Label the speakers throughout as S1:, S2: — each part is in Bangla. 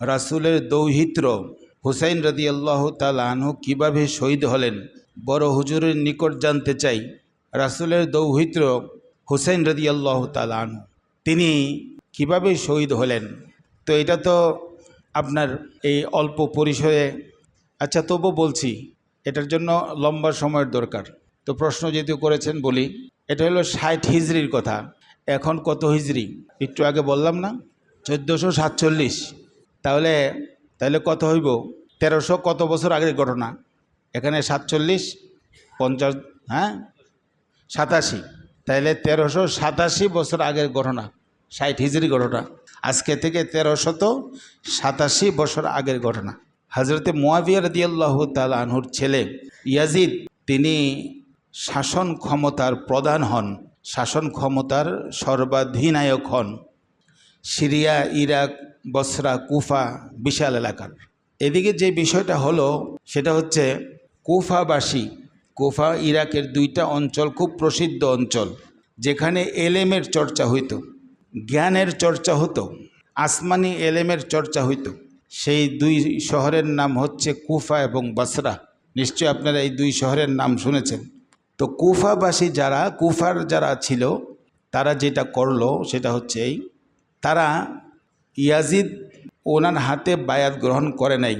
S1: রাসুলের দৌহিত্র হুসাইন রদি আল্লাহ তালু কীভাবে শহীদ হলেন, বড় হুজুরের নিকট জানতে চাই। রাসুলের দৌহিত্র হুসাইন রদি আল্লাহ তালু তিনি কীভাবে শহীদ হলেন? তো এটা তো আপনার এই অল্প পরিসরে আচ্ছা তবু বলছি, এটার জন্য লম্বা সময়ের দরকার। তো প্রশ্ন যেহেতু করেছেন বলি, এটা হলো ষাট হিজড়ির কথা, এখন কত হিজড়ি? একটু আগে বললাম না? চোদ্দোশো সাতচল্লিশ। তাহলে তাহলে কত হইব? তেরোশো কত বছর আগের ঘটনা? এখানে সাতচল্লিশ, পঞ্চাশ হ্যাঁ? সাতাশি। তাহলে তেরোশো সাতাশি বছর আগের ঘটনা, ষাট হিজড়ি ঘটনা। আজকে থেকে তেরোশত সাতাশি বছর আগের ঘটনা। হজরতে মোয়াবিয়া রদিয়াল্লাহ তাল আনহুর ছেলে ইয়াজিদ, তিনি শাসন ক্ষমতার প্রধান হন, শাসন ক্ষমতার সর্বাধিনায়ক হন। সিরিয়া, ইরাক বসরা, কুফা বিশাল এলাকার। এদিকে যে বিষয়টা হলো, সেটা হচ্ছে কুফাবাসী, কুফা ইরাকের দুইটা অঞ্চল খুব প্রসিদ্ধ অঞ্চল, যেখানে এলেমের চর্চা হইতো, জ্ঞানের চর্চা হতো, আসমানি এলেমের চর্চা হইতো। সেই দুই শহরের নাম হচ্ছে কুফা এবং বসরা। নিশ্চয় আপনারা এই দুই শহরের নাম শুনেছেন। তো কুফাবাসী যারা, কুফার যারা ছিল, তারা যেটা করল, সেটা হচ্ছে এই, তারা ইয়াজিদ ওনার হাতে বায়াত গ্রহণ করে নাই,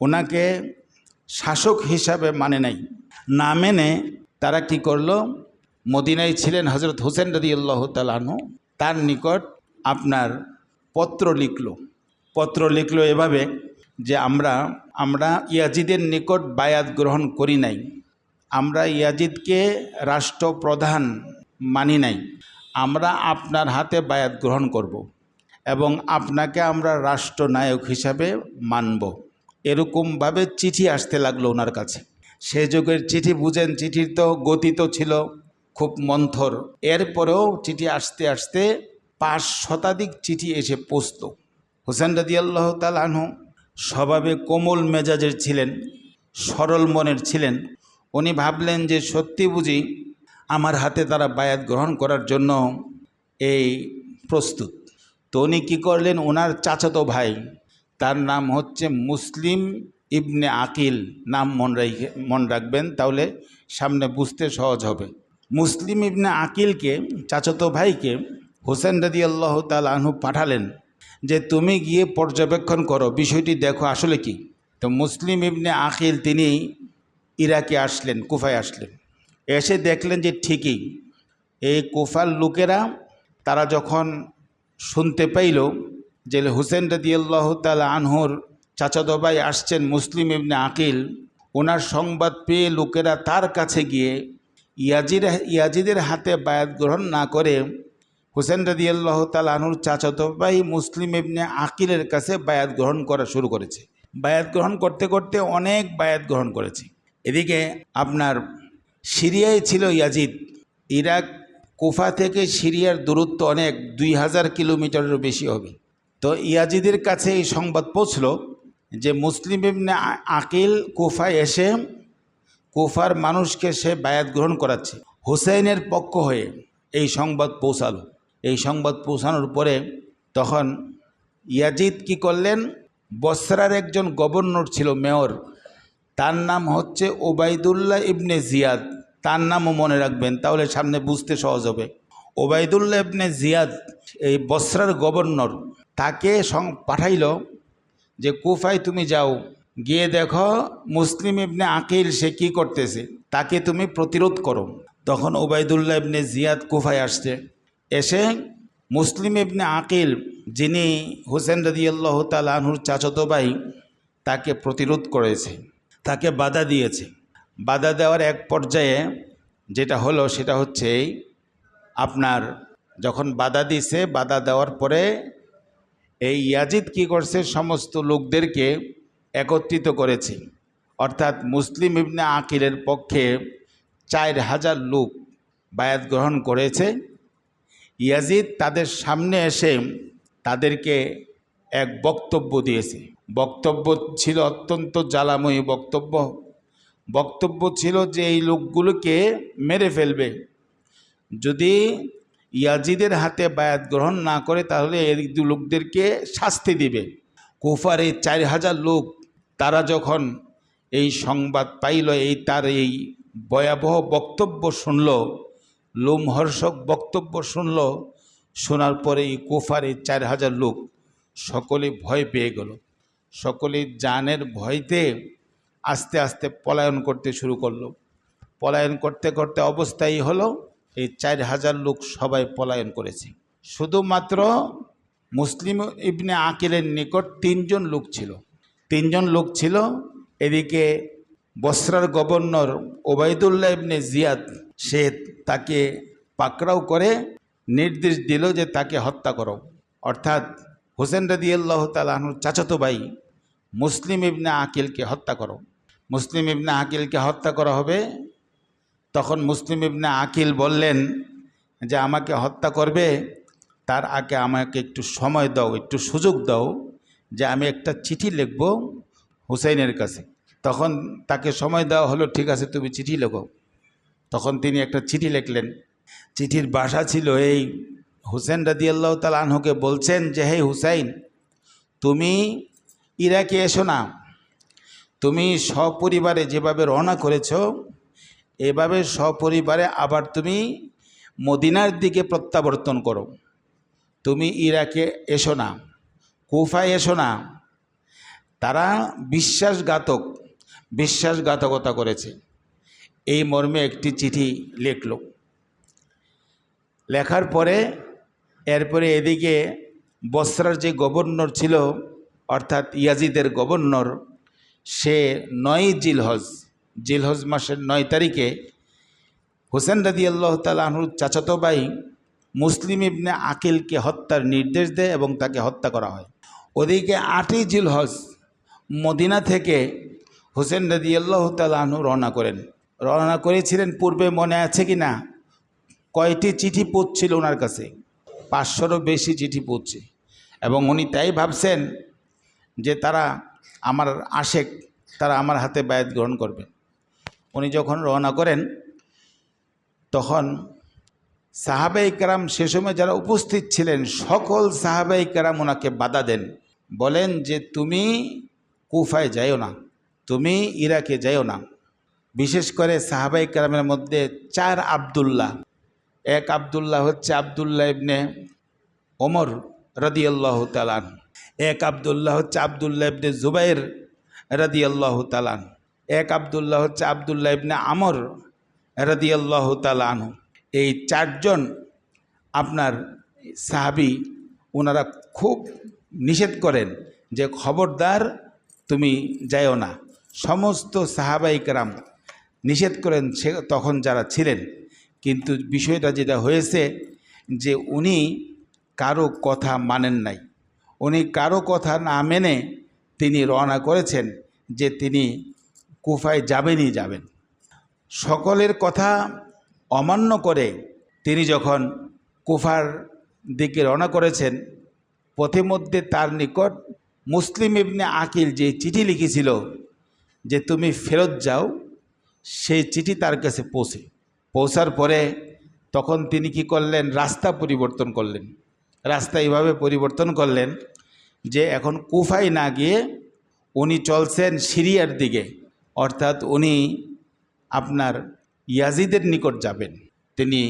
S1: ওনাকে শাসক হিসাবে মানে নাই। না মেনে তারা কি করল? মদিনায় ছিলেন হজরত হোসেন রদি আল্লাহ তালানু তার নিকট আপনার পত্র লিখলো। পত্র লিখলো এভাবে যে আমরা আমরা ইয়াজিদের নিকট বায়াত গ্রহণ করি নাই। আমরা ইয়াজিদকে রাষ্ট্রপ্রধান মানি নাই। আমরা আপনার হাতে বায়াত গ্রহণ করব। এবং আপনাকে আমরা রাষ্ট্রনায়ক হিসাবে মানব। এরকমভাবে চিঠি আসতে লাগল ওনার কাছে। সে যুগের চিঠি বুঝেন, চিঠির তো গতি তো ছিল খুব মন্থর। এরপরেও চিঠি আসতে আসতে পাঁচ শতাধিক চিঠি এসে পৌঁছত হোসেন রদি আল্লাহ তালাহু স্বভাবে কোমল মেজাজের ছিলেন, সরল মনের ছিলেন। উনি ভাবলেন যে সত্যি বুঝি আমার হাতে তারা বায়াত গ্রহণ করার জন্য এই প্রস্তুত। তো উনি কী করলেন? ওনার চাচাতো ভাই, তার নাম হচ্ছে মুসলিম ইবনে আকিল, নাম মন রেখে মন রাখবেন, তাহলে সামনে বুঝতে সহজ হবে। মুসলিম ইবনে আকিলকে, চাচাতো ভাইকে হোসেন রদি আল্লাহ তাল আনহু পাঠালেন যে, তুমি গিয়ে পর্যবেক্ষণ করো, বিষয়টি দেখো আসলে কি? তো মুসলিম ইবনে আকিল তিনি ইরাকে আসলেন, কুফায় আসলেন। এসে দেখলেন যে ঠিকই, এই কুফার লোকেরা, তারা যখন শুনতে পাইল যে হুসেন রদিয়াল্লাহ তালা আনহুর চাচাতো ভাই আসছেন মুসলিম ইবনে আকিল। ওনার সংবাদ পেয়ে লোকেরা তার কাছে গিয়ে ইয়াজির ইয়াজিদের হাতে বায়াত গ্রহণ না করে হুসেন রদিয়াল্লাহ তাল আনহুর চাচাতো ভাই মুসলিম ইবনে আকিলের কাছে বায়াত গ্রহণ করা শুরু করেছে। বায়াত গ্রহণ করতে করতে অনেক বায়াত গ্রহণ করেছে। এদিকে আপনার সিরিয়ায় ছিল ইয়াজিদ, ইরাক কুফা থেকে সিরিয়ার দূরত্ব অনেক, দুই হাজার কিলোমিটারেরও বেশি হবে। তো ইয়াজিদের কাছে এই সংবাদ পৌঁছল যে মুসলিম ইবনে আকিল কুফায় এসে কুফার মানুষকে সে বায়াত গ্রহণ করাচ্ছে। হুসাইনের পক্ষ হয়ে এই সংবাদ পৌঁছালো। এই সংবাদ পৌঁছানোর পরে তখন ইয়াজিদ কি করলেন? বসরার একজন গভর্নর ছিল, মেয়র। তার নাম হচ্ছে ওবায়দুল্লাহ ইবনে জিয়াদ। তার নামও মনে রাখবেন, তাহলে সামনে বুঝতে সহজ হবে। ওবায়দুল্লাহ ইবনে জিয়াদ, এই বসরার গভর্নর, তাকে পাঠাইল যে, কুফায় তুমি যাও, গিয়ে দেখো মুসলিম ইবনে আকিল সে কি করতেছে, তাকে তুমি প্রতিরোধ করো। তখন ওবায়দুল্লাহ ইবনে জিয়াদ কুফায় আসছে। এসে মুসলিম ইবনে আকিল, যিনি হোসেন রদিয়াল্লাহ তাল আনহুর চাচতো ভাই, তাকে প্রতিরোধ করেছে, তাকে বাধা দিয়েছে। বাধা দেওয়ার এক পর্যায়ে যেটা হলো সেটা হচ্ছে আপনার যখন বাধা দিছে, বাধা দেওয়ার পরে এই ইয়াজিদ কি করছে? সমস্ত লোকদেরকে একত্রিত করেছে। অর্থাৎ মুসলিম ইবনে আকিলের পক্ষে চার হাজার লোক বায়াত গ্রহণ করেছে। ইয়াজিদ তাদের সামনে এসে তাদেরকে এক বক্তব্য দিয়েছে। বক্তব্য ছিল অত্যন্ত জ্বালাময়ী বক্তব্য। বক্তব্য ছিল যে এই লোকগুলোকে মেরে ফেলবে। যদি ইয়াজিদের হাতে বায়াত গ্রহণ না করে, তাহলে এই দু লোকদেরকে শাস্তি দিবে। কুফার চার হাজার লোক, তারা যখন এই সংবাদ পাইল, এই তার এই ভয়াবহ বক্তব্য শুনল, লোমহর্ষক বক্তব্য শুনল, শোনার পরে এই কুফার চার হাজার লোক সকলে ভয় পেয়ে গেল। সকলে জানের ভয়তে আস্তে আস্তে পলায়ন করতে শুরু করল। পলায়ন করতে করতে অবস্থাই হলো, এই চার হাজার লোক সবাই পলায়ন করেছে। শুধুমাত্র মুসলিম ইবনে আকিলের নিকট তিনজন লোক ছিল। তিনজন লোক ছিল, এদিকে বসরার গভর্নর ওবায়দুল্লাহ ইবনে জিয়াদ, সে তাকে পাকড়াও করে নির্দেশ দিল যে তাকে হত্যা করো। অর্থাৎ হোসেন রদি আল্লাহ তালাহুর চাচাতো ভাই মুসলিম ইবনে আকিলকে হত্যা করো। মুসলিম ইবনে আকিলকে হত্যা করা হবে। তখন মুসলিম ইবনে আকিল বললেন যে, আমাকে হত্যা করবে, তার আগে আমাকে একটু সময় দাও, একটু সুযোগ দাও যে আমি একটা চিঠি লিখব হুসাইনের কাছে। তখন তাকে সময় দেওয়া হলো, ঠিক আছে, তুমি চিঠি লেখো। তখন তিনি একটা চিঠি লিখলেন। চিঠির বাসা ছিল এই হুসেন রাদিয়াল্লাহ তাল আনহুকে বলছেন যে, হে হুসাইন, তুমি ইরাকে এসো না তুমি সপরিবারে যেভাবে রওনা করেছ, এভাবে সপরিবারে আবার তুমি মদিনার দিকে প্রত্যাবর্তন করো। তুমি ইরাকে এসো না, কুফায় এসো না। তারা বিশ্বাসঘাতক, বিশ্বাসঘাতকতা করেছে। এই মর্মে একটি চিঠি লিখল। লেখার পরে, এরপরে এদিকে বসরার যে গভর্নর ছিল, অর্থাৎ ইয়াজিদের গভর্নর সে নয় জিলহজ জিলহজ মাসের নয় তারিখে হোসেন রাদি আল্লাহ তালাহুর চাচাতো ভাই মুসলিম ইবনে আকিলকে হত্যার নির্দেশ দেয় এবং তাকে হত্যা করা হয়। ওদিকে আটই জিলহজ মদিনা থেকে হোসেন রাদি আল্লাহ তালাহু রওনা করেন। রওনা করেছিলেন পূর্বে মনে আছে কি না? কয়টি চিঠি পড়ছিল ওনার কাছে? পাঁচশোরও বেশি চিঠি পড়ছে এবং উনি তাই ভাবছেন যে তারা আমার আশেক, তারা আমার হাতে বায়াত গ্রহণ করবে। উনি যখন রওনা করেন, তখন সাহাবাই কারাম সে সময় যারা উপস্থিত ছিলেন, সকল সাহাবাই কারাম ওনাকে বাধা দেন। বলেন যে, তুমি কুফায় যাইও না, তুমি ইরাকে যাইও না। বিশেষ করে সাহাবাই কারামের মধ্যে চার আবদুল্লাহ। এক আবদুল্লাহ হচ্ছে আবদুল্লাহ ইবনে ওমর রদিয়াল্লাহ তালান এক আবদুল্লাহ হচ্ছে আবদুল্লাহ ইবনে জুবাইর রদিয়াল্লাহ তালান এক আবদুল্লাহ হচ্ছে আবদুল্লাহ ইবনে আমর রদিয়াল্লাহ তালান এই চারজন আপনার সাহাবি ওনারা খুব নিষেধ করেন যে খবরদার তুমি যাইও না। সমস্ত সাহাবাইকরাম নিষেধ করেন সে তখন যারা ছিলেন। কিন্তু বিষয়টা যেটা হয়েছে যে উনি কারও কথা মানেন নাই। উনি কারও কথা না মেনে তিনি রওনা করেছেন যে তিনি কুফায় যাবেনই যাবেন। সকলের কথা অমান্য করে তিনি যখন কুফার দিকে রওনা করেছেন পথে মধ্যে তার নিকট মুসলিম ইবনে আকিল যে চিঠি লিখেছিল যে তুমি ফেরত যাও, সেই চিঠি তার কাছে পৌঁছে। পৌঁছার পরে তখন তিনি কি করলেন? রাস্তা পরিবর্তন করলেন। রাস্তা এইভাবে পরিবর্তন করলেন যে এখন কুফায় না গিয়ে উনি চলছেন সিরিয়ার দিকে, অর্থাৎ উনি আপনার ইয়াজিদের নিকট যাবেন। তিনি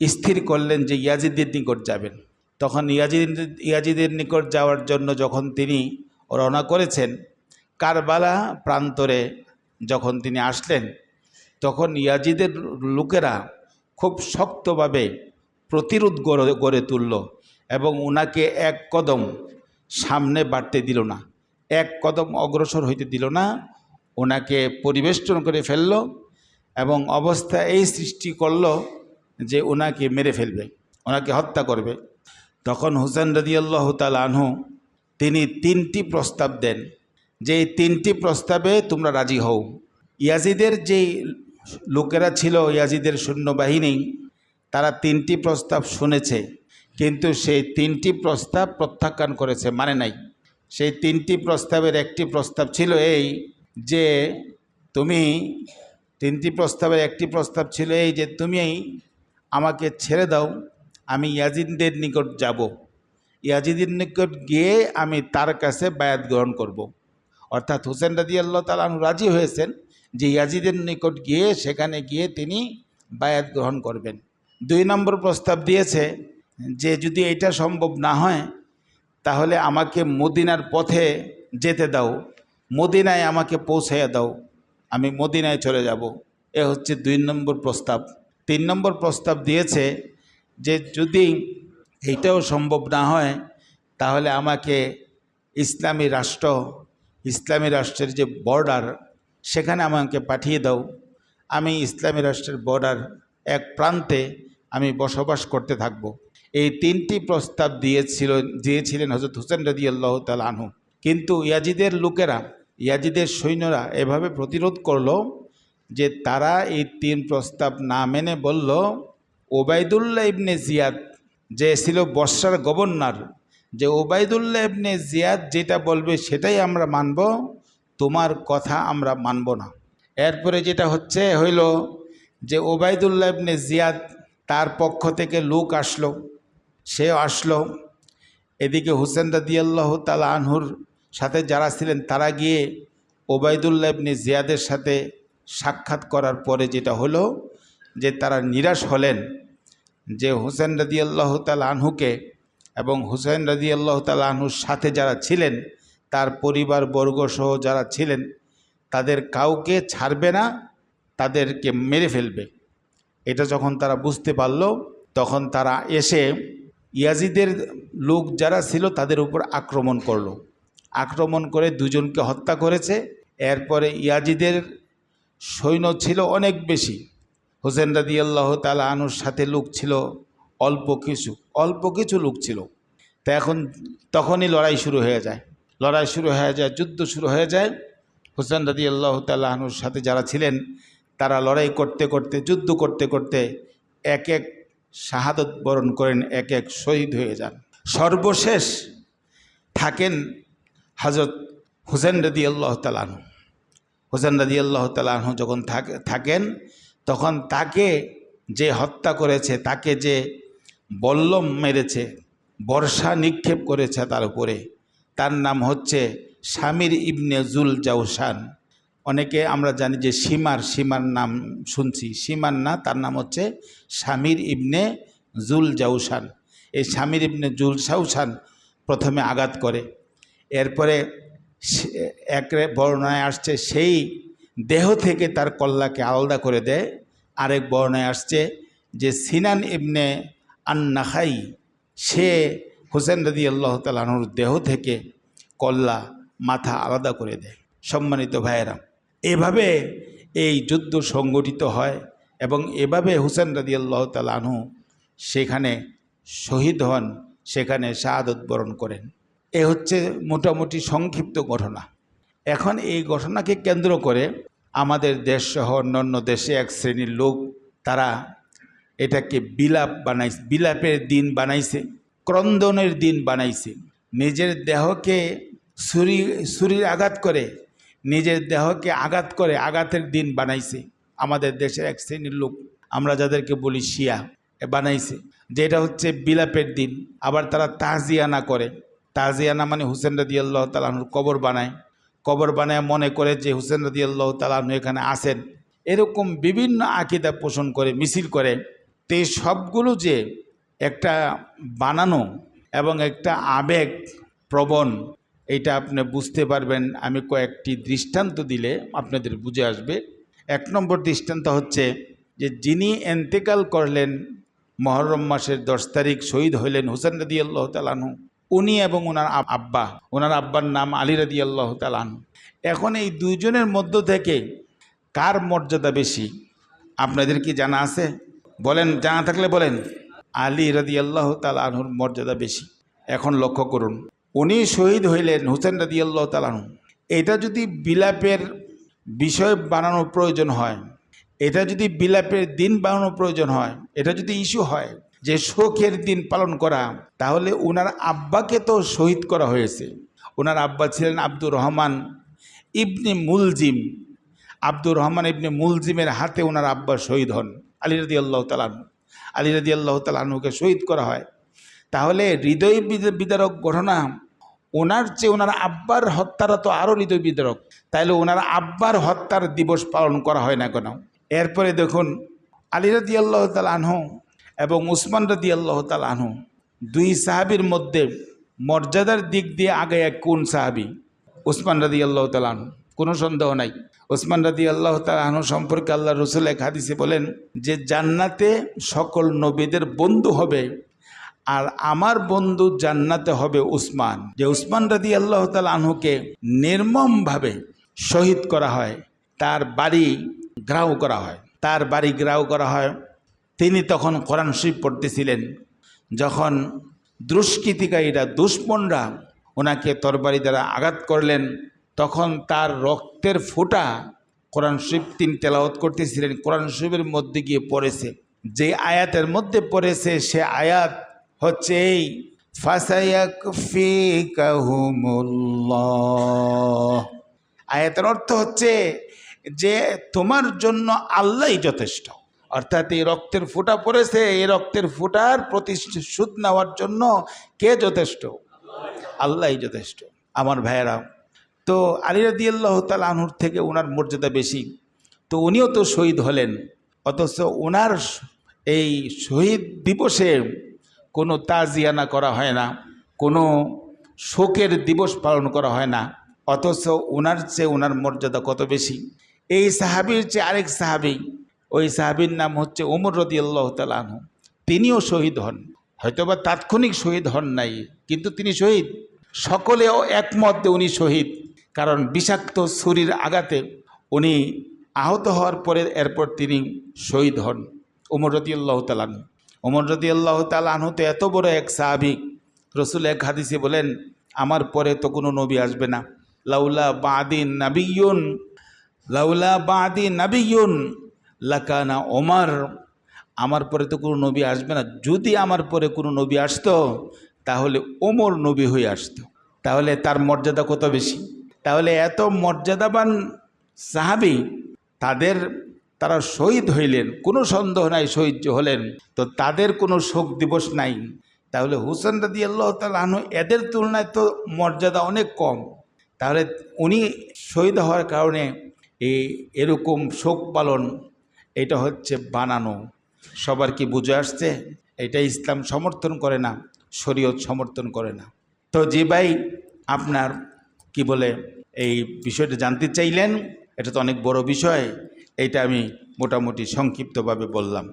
S1: স্থির করলেন যে ইয়াজিদের নিকট যাবেন। তখন ইয়াজিদ, ইয়াজিদের নিকট যাওয়ার জন্য যখন তিনি রওনা করেছেন কারবালা প্রান্তরে যখন তিনি আসলেন, তখন ইয়াজিদের লোকেরা খুব শক্তভাবে প্রতিরোধ গড়ে গড়ে তুলল। এবং ওনাকে এক কদম সামনে বাড়তে দিল না। এক কদম অগ্রসর হইতে দিল না। ওনাকে পরিবেষ্টন করে ফেলল এবং অবস্থা এই সৃষ্টি করল যে ওনাকে মেরে ফেলবে ওনাকে হত্যা করবে। তখন হুসেন রদিয়াল্লাহ তাল আনহু তিনি তিনটি প্রস্তাব দেন। যে তিনটি প্রস্তাবে তোমরা রাজি হও। ইয়াজিদের যেই লোকেরা ছিল, ইয়াজিদের সৈন্যবাহিনী, তারা তিনটি প্রস্তাব শুনেছে। কিন্তু সেই তিনটি প্রস্তাব প্রত্যাখ্যান করেছে মানে নাই। সেই তিনটি প্রস্তাবের একটি প্রস্তাব ছিল এই যে তুমি, তিনটি প্রস্তাবের একটি প্রস্তাব ছিল এই যে তুমি আমাকে ছেড়ে দাও, আমি ইয়াজিনদের নিকট যাব। ইয়াজিদের নিকট গিয়ে আমি তার কাছে বায়াত গ্রহণ করব। অর্থাৎ হুসেন রাজি আল্লাহ তালু রাজি হয়েছেন যে ইয়াজিদের নিকট গিয়ে সেখানে গিয়ে তিনি বায়াত গ্রহণ করবেন। দুই নম্বর প্রস্তাব দিয়েছে যে যদি এটা সম্ভব না হয়, তাহলে আমাকে মদিনার পথে যেতে দাও, মদিনায় আমাকে পৌঁছাইয়া দাও, আমি মদিনায় চলে যাব। এ হচ্ছে দুই নম্বর প্রস্তাব। তিন নম্বর প্রস্তাব দিয়েছে যে যদি এইটাও সম্ভব না হয়, তাহলে আমাকে ইসলামী রাষ্ট্র, ইসলামী রাষ্ট্রের যে বর্ডার, সেখানে আমাকে পাঠিয়ে দাও। আমি ইসলামী রাষ্ট্রের বর্ডার এক প্রান্তে আমি বসবাস করতে থাকব। এই তিনটি প্রস্তাব দিয়েছিল, দিয়েছিলেন হজরত হুসেন রদি আল্লাহ তাল আনহু। কিন্তু ইয়াজিদের লোকেরা, ইয়াজিদের সৈন্যরা এভাবে প্রতিরোধ করল যে তারা এই তিন প্রস্তাব না মেনে বলল, ওবায়দুল্লাহ ইবনে জিয়াদ যে ছিল বর্ষার গভর্নর, যে ওবায়দুল্লাহ ইবনে জিয়াদ যেটা বলবে সেটাই আমরা মানব, তোমার কথা আমরা মানব না। এরপরে যেটা হচ্ছে, হইল যে ওবায়দুল্লাহ ইবনে জিয়াদ তার পক্ষ থেকে লোক আসলো। সে আসলো। এদিকে হুসেন রাদিয়াল্লাহ তালা আনহুর সাথে যারা ছিলেন তারা গিয়ে ওবায়দুল্লাহ ইবনে জিয়াদের সাথে সাক্ষাৎ করার পরে যেটা হলো যে তারা নিরাশ হলেন যে হুসেন রাদিয়াল্লাহ তাল আনহুকে এবং হুসেন রাদিয়াল্লাহ তাল আনহুর সাথে যারা ছিলেন, তার পরিবার বর্গ সহ যারা ছিলেন, তাদের কাউকে ছাড়বে না, তাদেরকে মেরে ফেলবে। এটা যখন তারা বুঝতে পারল, তখন তারা এসে ইয়াজিদের লোক যারা ছিল তাদের উপর আক্রমণ করল। আক্রমণ করে দুজনকে হত্যা করেছে। এরপরে ইয়াজিদের সৈন্য ছিল অনেক বেশি। হোসেন রাদি আল্লাহ তালা আনুর সাথে লোক ছিল অল্প কিছু অল্প কিছু লোক ছিল। তা এখন তখনই লড়াই শুরু হয়ে যায়। লড়াই শুরু হয়ে যায়, যুদ্ধ শুরু হয়ে যায়। হোসেন রাদি আল্লাহ তাল্লাহ আনুর সাথে যারা ছিলেন, তারা লড়াই করতে করতে, যুদ্ধ করতে করতে এক এক শাহাদত বরণ করেন, এক এক শহীদ হয়ে যান। সর্বশেষ থাকেন হজরত হুসেন রদি আল্লাহ তালাহু হুসেন রদি আল্লাহ তালাহু যখন থাকেন, তখন তাকে যে হত্যা করেছে, তাকে যে বল্লম মেরেছে, বর্ষা নিক্ষেপ করেছে তার উপরে, তার নাম হচ্ছে স্বামীর ইবনে জুল জাউসান অনেকে আমরা জানি যে সীমার সীমার নাম শুনছি। সীমার না, তার নাম হচ্ছে স্বামীর ইবনে জুল জাউসান এই স্বামীর ইবনে জুল সাউসান প্রথমে আঘাত করে। এরপরে এক বর্ণায় আসছে, সেই দেহ থেকে তার কল্লাকে আলাদা করে দেয়। আরেক বর্ণায় আসছে যে সিনান ইবনে আন্নাখাই, সে হোসেন রদি আল্লাহ তালানুর দেহ থেকে কল্লা মাথা আলাদা করে দেয়। সম্মানিত ভাইয়েরা এভাবে এই যুদ্ধ সংগঠিত হয় এবং এভাবে হুসেন রাজি আল্লাহ তালাহু সেখানে শহীদ হন, সেখানে শাহাদত বরণ করেন। এ হচ্ছে মোটামুটি সংক্ষিপ্ত ঘটনা। এখন এই ঘটনাকে কেন্দ্র করে আমাদের দেশ সহ অন্যান্য দেশে এক শ্রেণির লোক, তারা এটাকে বিলাপ বানাইছে, বিলাপের দিন বানাইছে, ক্রন্দনের দিন বানাইছে। নিজের দেহকে ছুরি, ছুরির আঘাত করে নিজের দেহকে আঘাত করে আঘাতের দিন বানাইছে। আমাদের দেশের এক শ্রেণির লোক, আমরা যাদেরকে বলি শিয়া বানাইছে। যেটা হচ্ছে বিলাপের দিন, আবার তারা তাজিয়ানা করে। তাজিয়ানা মানে হুসেন রাদি আল্লাহ তালাহুর কবর বানায়। কবর বানায় মনে করে যে হুসেন রাদি আল্লাহ তালাহু এখানে আসেন এরকম বিভিন্ন আকিদা পোষণ করে, মিছিল করে। তো সবগুলো যে একটা বানানো এবং একটা আবেগ প্রবণ এইটা আপনি বুঝতে পারবেন। আমি কয়েকটি দৃষ্টান্ত দিলে আপনাদের বুঝে আসবে। এক নম্বর দৃষ্টান্ত হচ্ছে যে, যিনি এন্তেকাল করলেন, মহরম মাসের দশ তারিখ শহীদ হইলেন হুসেন রদি আল্লাহ তালানহু উনি এবং ওনার আব্বা। ওনার আব্বার নাম আলী রদি আল্লাহ তালানহু এখন এই দুইজনের মধ্য থেকে কার মর্যাদা বেশি? আপনাদের কি জানা আছে? বলেন, জানা থাকলে বলেন। আলী রদি আল্লাহ তালানহুর মর্যাদা বেশি। এখন লক্ষ্য করুন। উনি শহীদ হইলেন হুসেন রাদি আল্লাহ তালানু এটা যদি বিলাপের বিষয় বানানোর প্রয়োজন হয়, এটা যদি বিলাপের দিন বানানোর প্রয়োজন হয়, এটা যদি ইস্যু হয় যে শোকের দিন পালন করা, তাহলে ওনার আব্বাকে তো শহীদ করা হয়েছে। ওনার আব্বা ছিলেন আব্দুর রহমান ইবনে মুলজিম। আব্দুর রহমান ইবনে মুলজিমের হাতে ওনার আব্বা শহীদ হন, আলী রাদি আল্লাহ তালানু আলী রাদি আল্লাহ তালানুকে শহীদ করা হয়। তাহলে হৃদয় বিদ- বিদারক ঘটনা, ওনার চেয়ে ওনার আব্বার হত্যারা তো আরও হৃদয় বিদারক। তাইলে ওনার আব্বার হত্যার দিবস পালন করা হয় না কেন? এরপরে দেখুন, আলী রাদি আল্লাহ তাল আনহু এবং উসমান রাদি আল্লাহ তাল আনহু, দুই সাহাবির মধ্যে মর্যাদার দিক দিয়ে আগে এক কোন সাহাবি? উসমান রাদি আল্লাহ তাল আনহু। কোনো সন্দেহ নাই। ওসমান রাদি আল্লাহ তালু সম্পর্কে আল্লাহ রসুল এক হাদিসে বলেন যে, জান্নাতে সকল নবীদের বন্ধু হবে আর আমার বন্ধু জান্নাতে হবে উসমান। যে উসমান রাদি আল্লাহ তাল আনহুকে নির্মমভাবে শহীদ করা হয়, তার বাড়ি গ্রাহ করা হয়। তার বাড়ি গ্রাহ করা হয়। তিনি তখন কোরআন শরীফ পড়তেছিলেন। যখন দুষ্কৃতিকারীরা, দুশ্মনরা ওনাকে তরবারি দ্বারা আঘাত করলেন, তখন তার রক্তের ফোঁটা কোরআন শরীফ তিনি তেলাওয়াত করতেছিলেন। কোরআন শরীফের মধ্যে গিয়ে পড়েছে। যে আয়াতের মধ্যে পড়েছে, সে আয়াত হচ্ছে এই আয়াতের অর্থ হচ্ছে যে তোমার জন্য আল্লাহই যথেষ্ট। অর্থাৎ এই রক্তের ফোঁটা পড়েছে, এই রক্তের ফোঁটার সুদ নেওয়ার জন্য কে যথেষ্ট? আল্লাহই যথেষ্ট। আমার ভাইয়েরা, তো আলী রাদি আল্লাহ তাল আনহুর থেকে ওনার মর্যাদা বেশি। তো উনিও তো শহীদ হলেন, অথচ ওনার এই শহীদ দিবসে কোনো তাজিয়ানা করা হয় না, কোনো শোকের দিবস পালন করা হয় না, অথচ ওনার চেয়ে ওনার মর্যাদা কত বেশি? এই সাহাবির চেয়ে আরেক সাহাবি, ওই সাহাবির নাম হচ্ছে ওমর রদি আল্লাহ তালু তিনিও শহীদ হন। হয়তোবা তাৎক্ষণিক শহীদ হন নাই, কিন্তু তিনি শহীদ। সকলেও একমত উনি শহীদ, কারণ বিষাক্ত ছুরির আঘাতে উনি আহত হওয়ার পরে এরপর তিনি শহীদ হন ওমর রদি আল্লাহ তালানু ওমর রদি আল্লাহ তালানহু তো এত বড় এক সাহাবিক রসুল এক হাদিসে বলেন, আমার পরে তো কোনো নবী আসবে না। লাউলা বাদিন নাবিয়ুন, লাউলা বাদি নাবিয়ুন, লাকানা ওমর। আমার পরে তো কোনো নবী আসবে না। যদি আমার পরে কোনো নবী আসতো, তাহলে ওমর নবী হয়ে আসতো। তাহলে তার মর্যাদা কত বেশি? তাহলে এত মর্যাদাবান সাহাবি, তাদের তারা শহীদ হইলেন, কোনো সন্দেহ নাই শহীদ হলেন। তো তাদের কোনো শোক দিবস নাই। তাহলে হুসেন রাদি আল্লাহ তালু এদের তুলনায় তো মর্যাদা অনেক কম। তাহলে উনি শহীদ হওয়ার কারণে এই এরকম শোক পালন, এটা হচ্ছে বানানো। সবার কি বুঝে আসছে? এটা ইসলাম সমর্থন করে না, শরীয়ত সমর্থন করে না। তো যে ভাই, আপনার কি বলে এই বিষয়টা জানতে চাইলেন? এটা তো অনেক বড় বিষয়। এইটা আমি মোটামুটি সংক্ষিপ্তভাবে বললাম।